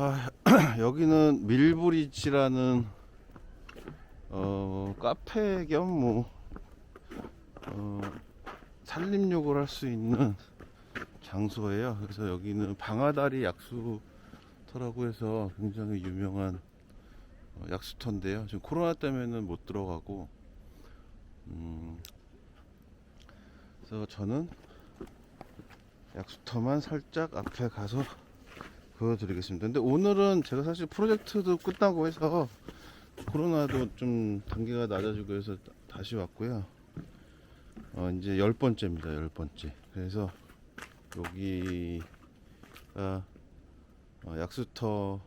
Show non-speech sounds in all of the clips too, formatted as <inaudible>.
아, <clears throat> 여기는 밀브리지라는 어, 카페 겸뭐 어, 산림욕을 할 수 있는 장소예요. 그래서 여기는 방아다리 약수터라고 해서 굉장히 유명한 어, 약수터인데요. 지금 코로나 때문에는 못 들어가고, 음, 그래서 저는 약수터만 살짝 앞에 가서 보여드리겠습니다. 근데 오늘은 제가 사실 프로젝트도 끝나고 해서 코로나도 좀 단계가 낮아지고 해서 다- 다시 왔고요. 어, 이제 열 번째입니다. 열 번째. 그래서 여기가 어, 약수터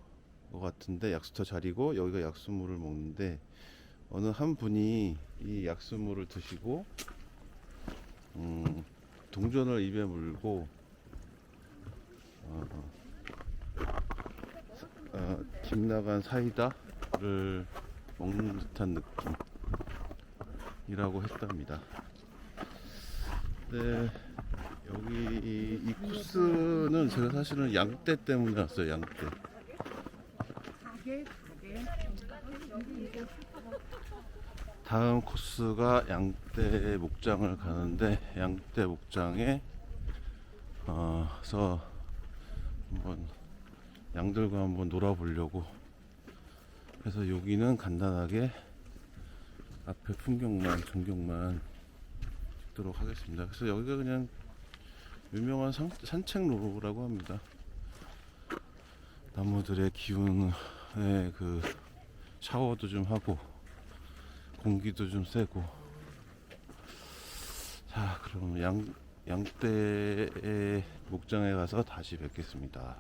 것 같은데 약수터 자리고 여기가 약수물을 먹는데 어느 한 분이 이 약수물을 드시고 음, 동전을 입에 물고 어, 어, 김 나간 사이다를 먹는 듯한 느낌이라고 했답니다. 네, 여기 이, 이 코스는 제가 사실은 양떼 때문에 왔어요. 양떼. 다음 코스가 양떼 목장을 가는데 양떼 목장에 어서 한번 양들과 한번 놀아보려고 그래서 여기는 간단하게 앞에 풍경만 전경만 찍도록 하겠습니다. 그래서 여기가 그냥 유명한 산, 산책로라고 합니다. 나무들의 기운에 그 샤워도 좀 하고 공기도 좀 쐬고 자 그럼 양 양떼의 목장에 가서 다시 뵙겠습니다.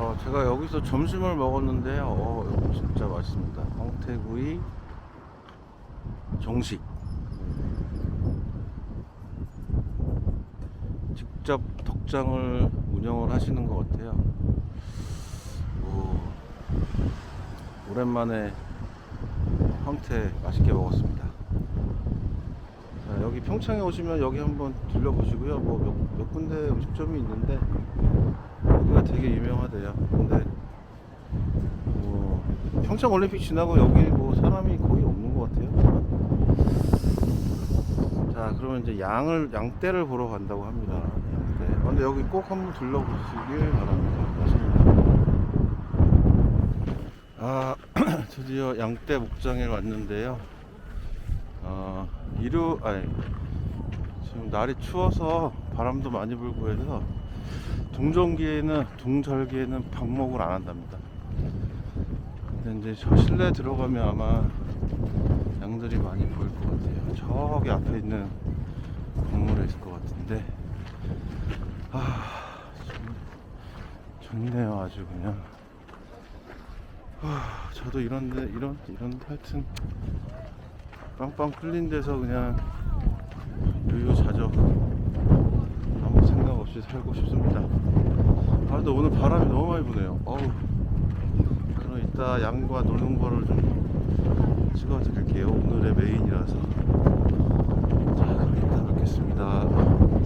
어, 제가 여기서 점심을 먹었는데요. 어, 진짜 맛있습니다. 황태구이 정식. 직접 덕장을 운영을 하시는 것 같아요. 오, 오랜만에 황태 맛있게 먹었습니다. 자, 여기 평창에 오시면 여기 한번 들려보시고요. 뭐 몇, 몇 군데 음식점이 있는데 되게 유명하대요. 근데 뭐 평창 올림픽 지나고 여기 뭐 사람이 거의 없는 것 같아요. 자, 그러면 이제 양을 양떼를 보러 간다고 합니다. 양떼. 아, 근데 여기 꼭 한번 들러보시길 바랍니다. 아, <clears throat> 드디어 양떼 목장에 왔는데요. 어, 일요 아니 지금 날이 추워서 바람도 많이 불고 해서 동종기에는 동절기에는 방목을 안 한답니다. 근데 이제 저 실내 들어가면 아마 양들이 많이 보일 것 같아요. 저기 앞에 있는 건물에 있을 것 같은데 아 좋, 좋네요 아주 그냥. 아, 저도 이런데 이런 이런 하여튼 빵빵 뚫린 데서 그냥 유유자적 아무 없이 살고 싶습니다. 아, 근데 오늘 바람이 너무 많이 부네요. 어우. 그럼 이따 양과 노는 거를 좀 찍어 드릴게요. 오늘의 메인이라서. 자, 그럼 이따 뵙겠습니다.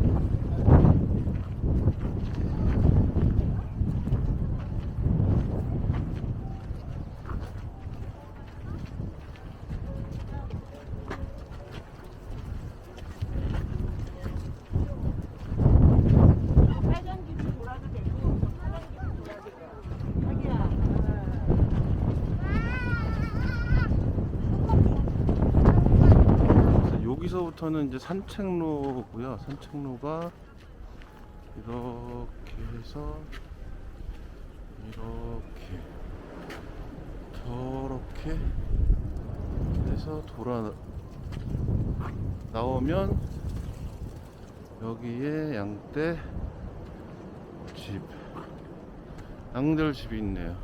여기서부터는 이제 산책로고요. 산책로가 이렇게 해서 이렇게 저렇게 해서 돌아 나오면 여기에 양떼 집 양들 집이 있네요.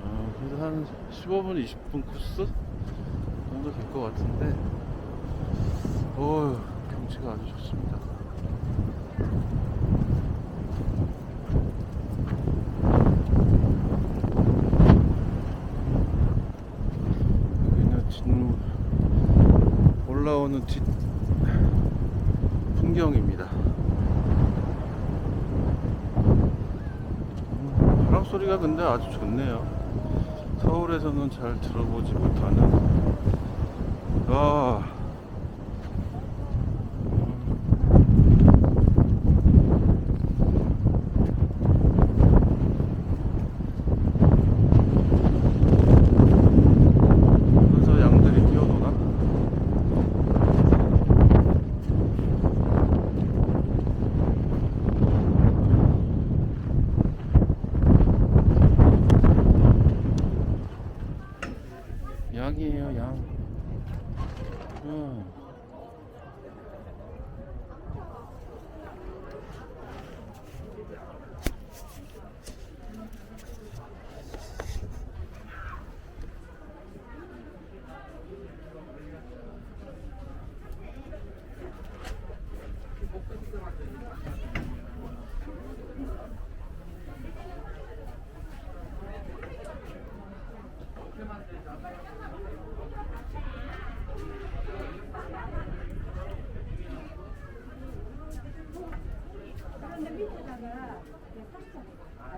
어, 그래도 한 15분 20분 코스 정도 될 것 같은데 어 경치가 아주 좋습니다. 여기는 진 올라오는 뒷 풍경입니다. 음, 바람 소리가 근데 아주 좋네요. 서울에서는 잘 들어보지 못하는 아.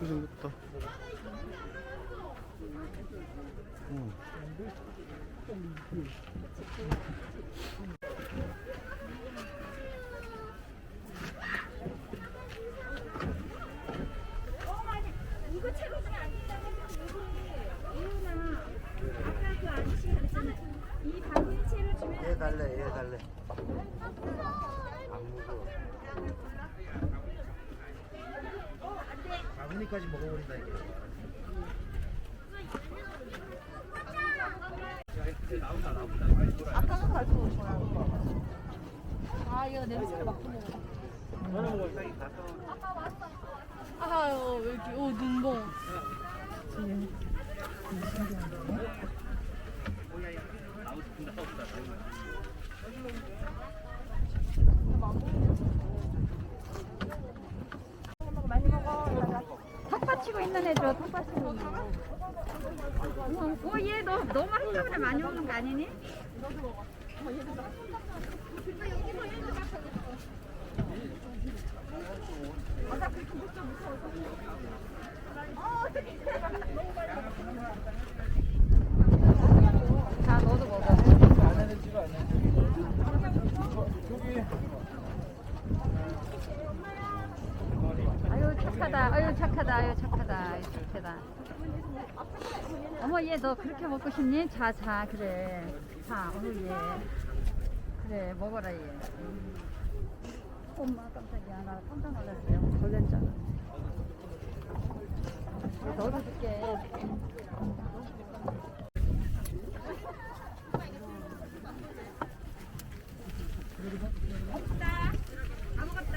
주면 얘 달래, 얘 달래. 안 무거워. 아버니까지 먹어버린다 이게. 아 이거 냄새를 맡고 먹어 아유 왜 이렇게 오 눈봉 많이 먹어 애 오얘 너 너무 한꺼번에 많이 먹는 거 아니니? 자 너도 먹어 아유 착하다 아유 착하다 아유 착하다 아유 착하다 어머 얘 너 그렇게 먹고 싶니? 자 자 그래. 자 어머 얘. 그래 먹어라 얘. 음. 엄마 깜짝이야. 나 깜짝 놀랐어요. 놀랬잖아 너도 줄게. 없다. 아무것도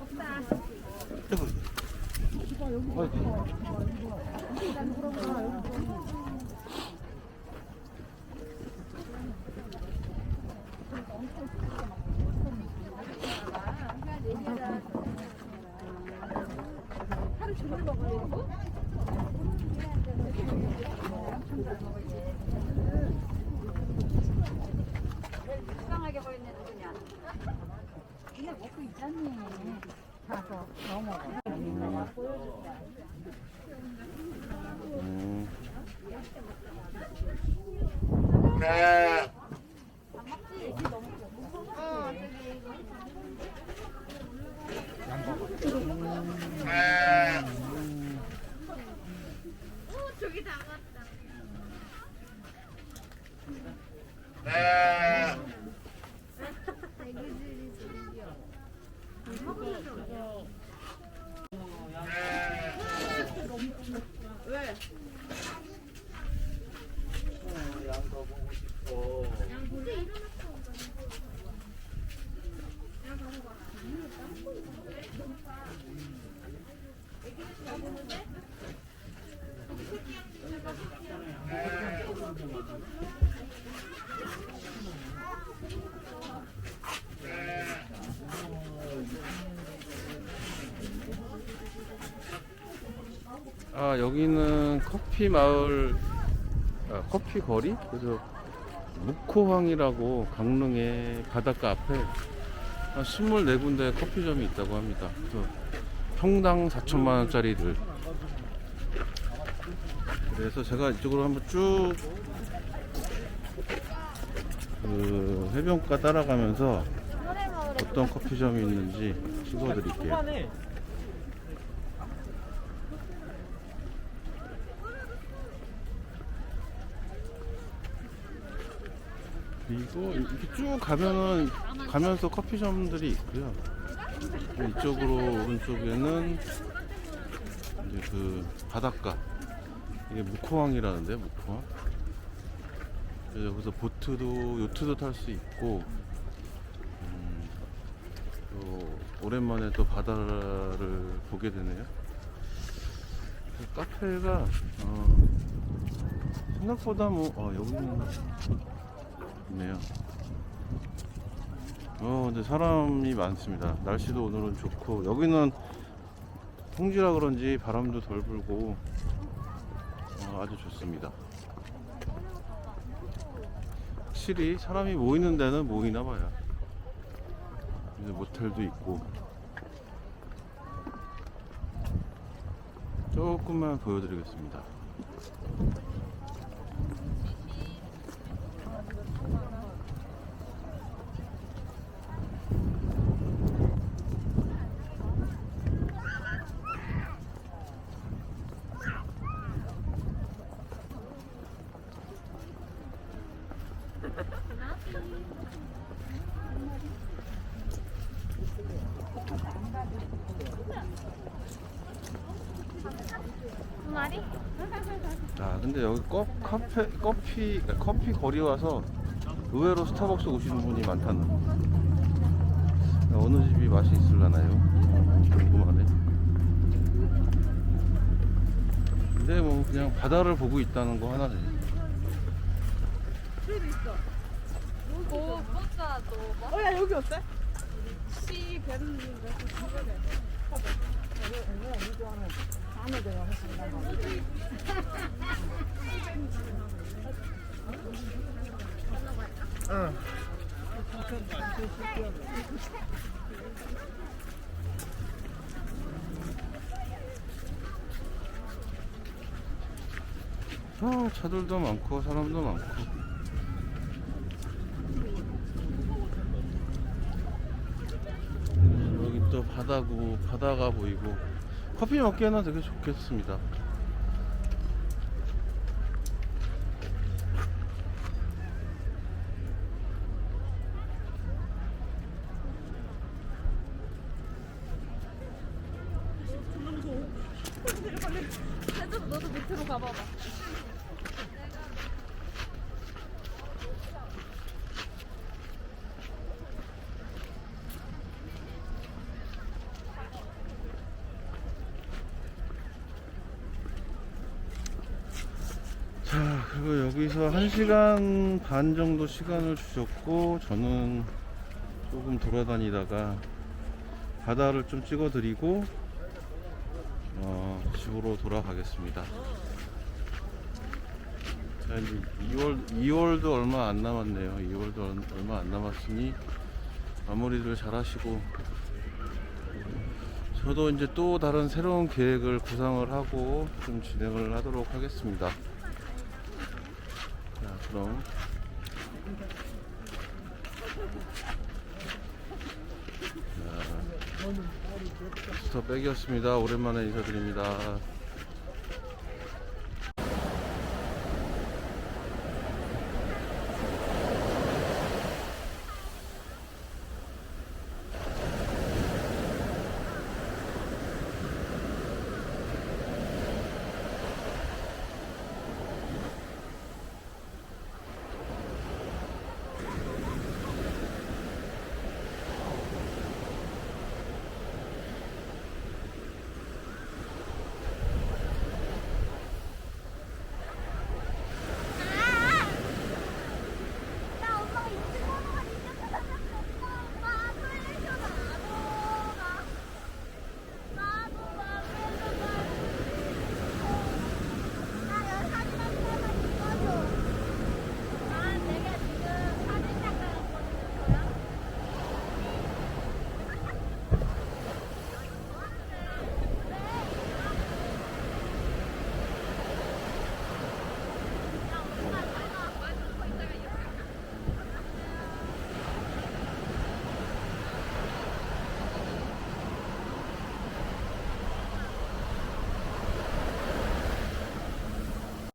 없다 이상하게 보이는 누구냐? 그냥 먹고 있잖니. 가서 넘어. 음. 양도 보고 싶고. 아 여기는 커피 마을 아, 커피 거리 그래서 묵호항이라고 강릉의 바닷가 앞에 한 24군데 커피점이 있다고 합니다. 평당 4천만 원짜리들. 그래서 제가 이쪽으로 한번 쭉 그 해변가 따라가면서 어떤 커피점이 있는지 찍어드릴게요. 그리고 이렇게 쭉 가면은 가면서 커피점들이 있고요. 이쪽으로 오른쪽에는 이제 그 바닷가 이게 묵호항. 그래서 여기서 보트도 요트도 탈 수 있고 음, 또 오랜만에 또 바다를 보게 되네요. 그 카페가 어, 생각보다 뭐 어, 여기는 있네요. 어, 근데 사람이 많습니다. 날씨도 오늘은 좋고 여기는 통지라 그런지 바람도 덜 불고 어, 아주 좋습니다. 확실히 사람이 모이는 데는 모이나 봐요. 이제 모텔도 있고 조금만 보여드리겠습니다. 근데 여기 커, 카페 커피 커피 거리 와서 의외로 스타벅스 오시는 분이 많다는 어느 집이 맛이 있을라나요? 어, 궁금하네. 근데 뭐 그냥 바다를 보고 있다는 거 하나네. 뭐 뭔가 또 어야 여기 어때? 씨 뱀인데 주변에 아, 차들도 많고 사람도 많고. 여기 또 바다고 바다가 보이고 커피 먹기에는 되게 좋겠습니다. 자 그리고 여기서 1시간 반 정도 시간을 주셨고 저는 조금 돌아다니다가 바다를 좀 찍어 드리고 어, 집으로 돌아가겠습니다. 자 이제 2월, 2월도 얼마 안 남았네요. 2월도 얼마 안 남았으니 마무리를 잘 하시고 저도 이제 또 다른 새로운 계획을 구상을 하고 좀 진행을 하도록 하겠습니다. 자 그럼. 자, 스톱 백이었습니다. 오랜만에 인사드립니다.